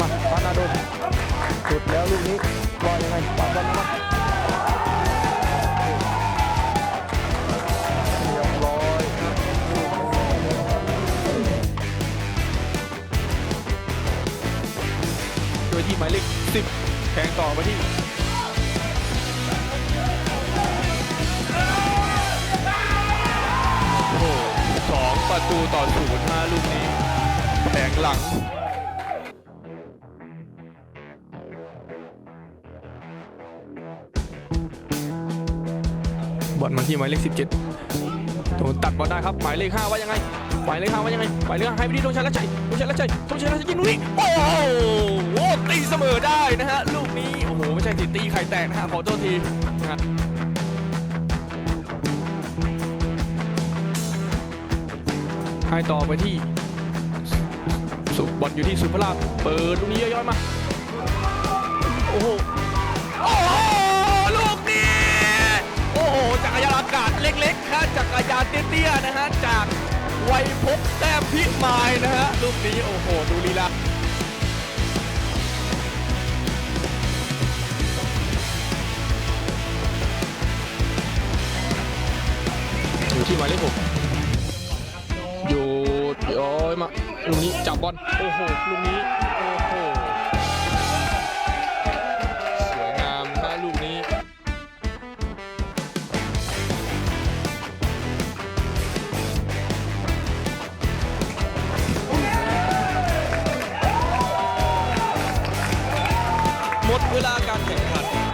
มาฟานาโดสุดแล้วลูกนี้รอยังไงปาบอลมาเรียบร้อยโดยที่หมายเลข10แทงต่อมาที่โอ้โหสองประตูต่อศูนย์ห้าลูกนี้แผงหลัง บอลมาที่หมายเลข17โดนตัดบอลได้ครับหมายเลข5ว่ายังไงหมายเลข5ว่ายังไงหมายเลข5ให้ไปที่ธงชัยละใจธงชัยละใจธงชัยละใจยิงลูกนี้โอ้โหตีเสมอได้นะฮะลูกนี้โอ้โหไม่ใช่สิตีไข่แตกนะฮะขอโทษทีนะฮะให้ต่อไปที่สุบอลอยู่ที่สุภราพเปิดลูกนี้ย่อยๆมา โอ้โห จักรยานเตี้ยๆนะฮะจากไวยพบแต้มพิมายนะฮะลูกนี้โอ้โหดูลีลาอยู่ที่หมายเลขหกอยู่ย้ยมาลูกนี้จับบอลโอ้โหลูกนี้โอ้โห เวลาการแข่งขัน